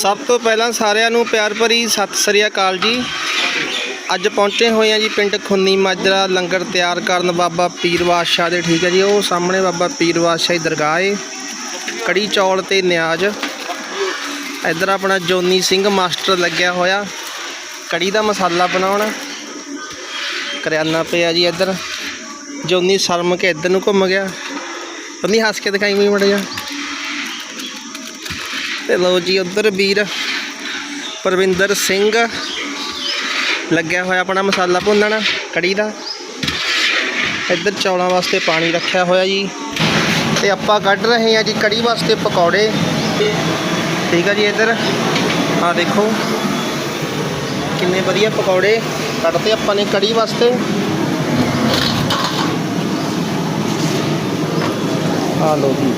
ਸਭ ਤੋਂ ਪਹਿਲਾਂ ਸਾਰਿਆਂ ਨੂੰ ਪਿਆਰ ਭਰੀ ਸਤਿ ਸ੍ਰੀ ਅਕਾਲ ਜੀ। ਅੱਜ ਪਹੁੰਚੇ ਹੋਏ ਆ ਜੀ ਪਿੰਡ ਖੁੰਨੀ ਮਾਜਰਾ ਲੰਗਰ ਤਿਆਰ ਕਰਨ ਬਾਬਾ ਪੀਰ ਬਾਦਸ਼ਾਹ ਦੇ, ਠੀਕ ਹੈ ਜੀ। ਉਹ ਸਾਹਮਣੇ ਬਾਬਾ ਪੀਰ ਬਾਦਸ਼ਾਹ ਦੀ ਦਰਗਾਹ ਏ, ਕੜੀ ਚੌਲ ਤੇ ਨਿਆਜ। ਇੱਧਰ ਆਪਣਾ ਜੋਨੀ ਸਿੰਘ ਮਾਸਟਰ ਲੱਗਿਆ ਹੋਇਆ, ਕੜੀ ਦਾ ਮਸਾਲਾ ਬਣਾਉਣ। ਕਰਿਆਨਾ ਪਿਆ ਜੀ ਇੱਧਰ। ਜੋਨੀ ਸ਼ਰਮ ਕੇ ਇੱਧਰ ਨੂੰ ਘੁੰਮ ਗਿਆ। ਬੰਦੀ ਹੱਸ ਕੇ ਦਿਖਾਈ ਮੈਨੂੰ ਮੜ ਜਾ ਤੇ ਲਓ ਜੀ ਉਧਰ ਵੀਰ ਪਰਵਿੰਦਰ ਸਿੰਘ ਲੱਗਿਆ ਹੋਇਆ ਆਪਣਾ ਮਸਾਲਾ ਭੁੰਨਣ ਕੜੀ ਦਾ। ਇੱਧਰ ਚੌਲਾਂ ਵਾਸਤੇ ਪਾਣੀ ਰੱਖਿਆ ਹੋਇਆ ਜੀ। ਤੇ ਆਪਾਂ ਕੱਢ ਰਹੇ ਹਾਂ ਜੀ ਕੜੀ ਵਾਸਤੇ ਪਕੌੜੇ। ਠੀਕ ਆ ਜੀ ਇੱਧਰ। ਆ ਦੇਖੋ। ਕਿੰਨੇ ਵਧੀਆ ਪਕੌੜੇ ਕੱਢਤੇ ਆਪਾਂ ਨੇ ਕੜੀ ਵਾਸਤੇ। ਆ ਲਓ ਜੀ।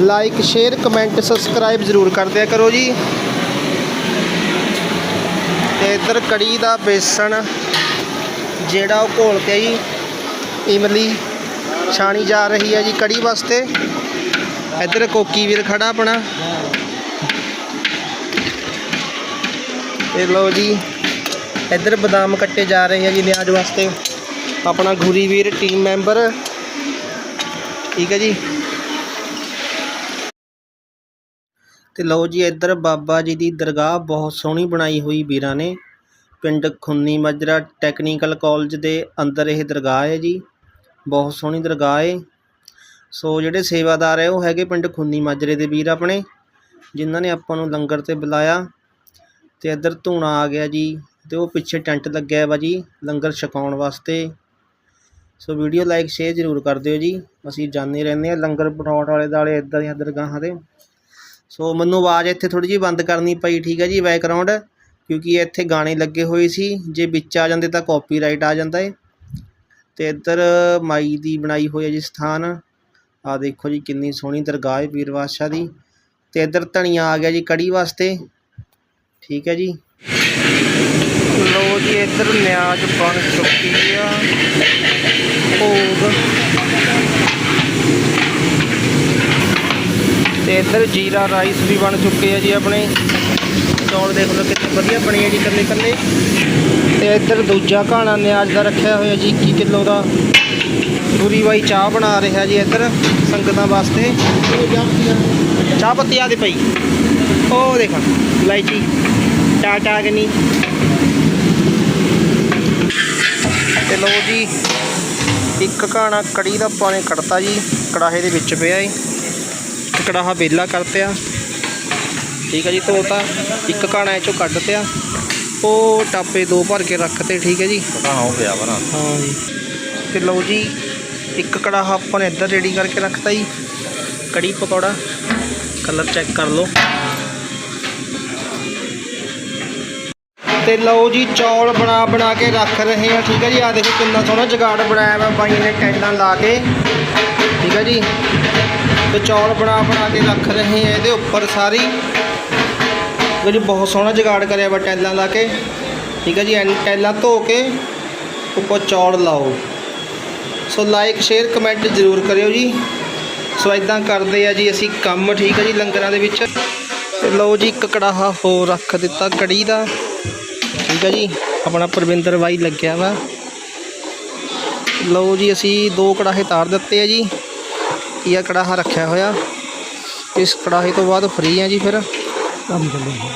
ਲਾਈਕ ਸ਼ੇਅਰ ਕਮੈਂਟ ਸਬਸਕ੍ਰਾਈਬ ਜ਼ਰੂਰ ਕਰ ਦਿਆ ਕਰੋ ਜੀ। ਤੇ ਇੱਧਰ ਕੜੀ ਦਾ ਬੇਸਣ ਜਿਹੜਾ ਉਹ ਘੋਲ ਕੇ ਜੀ, ਇਮਲੀ ਛਾਣੀ ਜਾ ਰਹੀ ਹੈ ਜੀ ਕੜੀ ਵਾਸਤੇ। ਇੱਧਰ ਕੋਕੀ ਵੀਰ ਖੜਾ ਆਪਣਾ। ਤੇ ਲਓ ਜੀ, ਇੱਧਰ ਬਦਾਮ ਕੱਟੇ ਜਾ ਰਹੇ ਆ ਜੀ ਨਿਆਜ ਵਾਸਤੇ। ਆਪਣਾ ਘੂਰੀ ਵੀਰ ਟੀਮ ਮੈਂਬਰ ਠੀਕ ਹੈ ਜੀ। ਅਤੇ ਲਓ ਜੀ, ਇੱਧਰ ਬਾਬਾ ਜੀ ਦੀ ਦਰਗਾਹ ਬਹੁਤ ਸੋਹਣੀ ਬਣਾਈ ਹੋਈ ਵੀਰਾਂ ਨੇ। ਪਿੰਡ ਖੁੰਨੀ ਮਾਜਰਾ ਟੈਕਨੀਕਲ ਕਾਲਜ ਦੇ ਅੰਦਰ ਇਹ ਦਰਗਾਹ ਹੈ ਜੀ। ਬਹੁਤ ਸੋਹਣੀ ਦਰਗਾਹ ਹੈ। ਸੋ ਜਿਹੜੇ ਸੇਵਾਦਾਰ ਹੈ, ਉਹ ਹੈਗੇ ਪਿੰਡ ਖੁੰਨੀ ਮਾਜਰੇ ਦੇ ਵੀਰ ਆਪਣੇ, ਜਿਨ੍ਹਾਂ ਨੇ ਆਪਾਂ ਨੂੰ ਲੰਗਰ ਤੇ ਬੁਲਾਇਆ। ਤੇ ਇੱਧਰ ਧੂਣਾ ਆ ਗਿਆ ਜੀ, ਤੇ ਉਹ ਪਿੱਛੇ ਟੈਂਟ ਲੱਗਿਆ ਵਾ ਜੀ, ਲੰਗਰ ਛਕਾਉਣ ਵਾਸਤੇ। ਸੋ ਵੀਡੀਓ ਲਾਈਕ, ਸ਼ੇਅਰ ਜ਼ਰੂਰ ਕਰ ਦਿਓ ਜੀ। ਅਸੀਂ ਜਾਂਦੇ ਰਹਿੰਦੇ ਆ ਲੰਗਰ ਬਣਾਉਣ ਵਾਲੇ ਦਾਲੇ ਇੱਦਾਂ ਦੀਆਂ ਦਰਗਾਹਾਂ ਦੇ ਸੋ ਮੈਨੂੰ ਆਵਾਜ਼ ਇੱਥੇ ਥੋੜੀ ਜਿਹੀ ਬੰਦ ਕਰਨੀ ਪਈ, ਠੀਕ ਹੈ ਜੀ ਬੈਕਗ੍ਰਾਉਂਡ ਕਿਉਂਕਿ ਇੱਥੇ ਗਾਣੇ ਲੱਗੇ ਹੋਏ ਸੀ। ਜੇ ਵਿੱਚ ਆ ਜਾਂਦੇ ਤਾਂ ਕਾਪੀਰਾਈਟ ਆ ਜਾਂਦਾ ਏ। ਤੇ ਇੱਧਰ ਮਾਈ ਦੀ ਬਣਾਈ ਹੋਈ ਹੈ ਜੀ ਸਥਾਨ। ਆ ਦੇਖੋ ਜੀ, ਕਿੰਨੀ ਸੋਹਣੀ ਦਰਗਾਹ ਹੈ ਪੀਰ ਬਾਦਸ਼ਾਹ ਦੀ। ਤੇ ਇੱਧਰ ਧਨੀਆ ਆ ਗਿਆ ਜੀ ਕੜੀ ਵਾਸਤੇ। ਠੀਕ ਹੈ ਜੀ। ਲੋ ਜੀ, ਇੱਧਰ ਨਿਆਜ ਬਣ ਚੁੱਕੀ ਆ ਭੋਗ ਤੇ ਇੱਧਰ ਜੀਰਾ ਰਾਈਸ ਵੀ ਬਣ ਚੁੱਕੇ ਆ ਜੀ ਆਪਣੇ। ਚੌਲ ਦੇਖ ਲਓ ਕਿੰਨੇ ਵਧੀਆ ਬਣੇ ਆ ਜੀ ਕੱਲੇ ਕੱਲੇ ਤੇ ਇੱਧਰ ਦੂਜਾ ਘਾਣਾ ਨਿਆਜ ਦਾ ਰੱਖਿਆ ਹੋਇਆ ਜੀ 21 ਕਿਲੋ ਦਾ। ਪੂਰੀ ਬਾਈ ਚਾਹ ਬਣਾ ਰਿਹਾ ਜੀ ਇੱਧਰ ਸੰਗਤਾਂ ਵਾਸਤੇ। ਚਾਹ ਪੱਤੀ ਆ ਦੇ ਪਈ ਉਹ ਦੇਖ ਇਲਾਇਚੀ ਟਾਟਾ ਗਨੀ ਤੇ ਲੋ ਜੀ, ਇੱਕ ਘਾਣਾ ਕੜੀ ਦਾ ਪਾਣੀ ਕੱਢਤਾ ਜੀ, ਕੜਾਹੇ ਦੇ ਵਿੱਚ ਪਿਆ ਏ। ਕੜਾਹਾ ਬੇਲਾ ਕਰਤਿਆ। ਠੀਕ ਹੈ ਜੀ ਧੋਤਾ ਇੱਕ ਘਾਣਾ ਇਹ ਚੋਂ ਕੱਢ ਤਿਆ। ਉਹ ਟਾਪੇ ਦੋ ਭਰ ਕੇ ਰੱਖਤੇ ਠੀਕ ਹੈ ਜੀ। ਪਤਾ ਹੋ ਗਿਆ ਨਾ। ਹਾਂ ਜੀ। ਤੇ ਲਓ ਜੀ ਇੱਕ ਕੜਾਹਾ ਆਪਾਂ ਨੇ ਇੱਧਰ ਰੈਡੀ ਕਰਕੇ ਰੱਖਤਾ ਜੀ। ਕੜੀ ਪਕੌੜਾ। ਕਲਰ ਚੈੱਕ ਕਰ ਲਓ। ਤੇ ਲਓ ਜੀ ਚੌਲ ਬਣਾ ਬਣਾ ਕੇ ਰੱਖ ਰਹੇ ਆ। ਠੀਕ ਹੈ ਜੀ ਆ ਦੇਖੋ ਕਿੰਨਾ ਸੋਹਣਾ ਜਗਾੜ ਬਣਾਇਆ ਵਾ। ਬਾਈ ਨੇ ਟੈਂਟਾਂ ਲਾ ਕੇ। ਠੀਕ ਹੈ ਜੀ। ਤੇ ਚੌਲ ਬਣਾ ਬਣਾ ਕੇ ਰੱਖ ਰਹੇ ਆ ਇਹਦੇ ਉੱਪਰ ਸਾਰੀ। ਦੇਖੋ ਜੀ, ਬਹੁਤ ਸੋਹਣਾ ਜਗਾੜ ਕਰਿਆ ਵਾ ਟੈਲਾਂ ਲਾ ਕੇ। ਠੀਕ ਹੈ ਜੀ, ਐਨ ਟੈਲਾਂ ਧੋ ਕੇ ਉੱਪਰ ਚੌਲ ਲਾਓ। ਸੋ ਲਾਈਕ ਸ਼ੇਅਰ ਕਮੈਂਟ ਜ਼ਰੂਰ ਕਰਿਓ ਜੀ। ਸੋ ਇਦਾਂ ਕਰਦੇ ਆ ਜੀ ਅਸੀਂ ਕੰਮ, ਠੀਕ ਹੈ ਜੀ, ਲੰਗਰਾਂ ਦੇ ਵਿੱਚ। ਲਓ ਜੀ, ਇੱਕ ਕੜਾਹਾ ਹੋਰ ਰੱਖ ਦਿੱਤਾ ਕੜੀ ਦਾ। ਠੀਕ ਹੈ ਜੀ, ਆਪਣਾ ਪਰਵਿੰਦਰ ਬਾਈ ਲੱਗਿਆ ਵਾ। ਲਓ ਜੀ, ਅਸੀਂ ਦੋ ਕੜਾਹੇ ਤਾਰ ਦਿੱਤੇ ਆ ਜੀ। ਇਹ ਕੜਾਹਾ ਰੱਖਿਆ ਹੋਇਆ। ਇਸ ਕੜਾਹੇ ਤੋਂ ਬਾਅਦ ਫਰੀ ਆ ਜੀ ਫਿਰ। ਕੰਮ ਚੱਲੇਗਾ।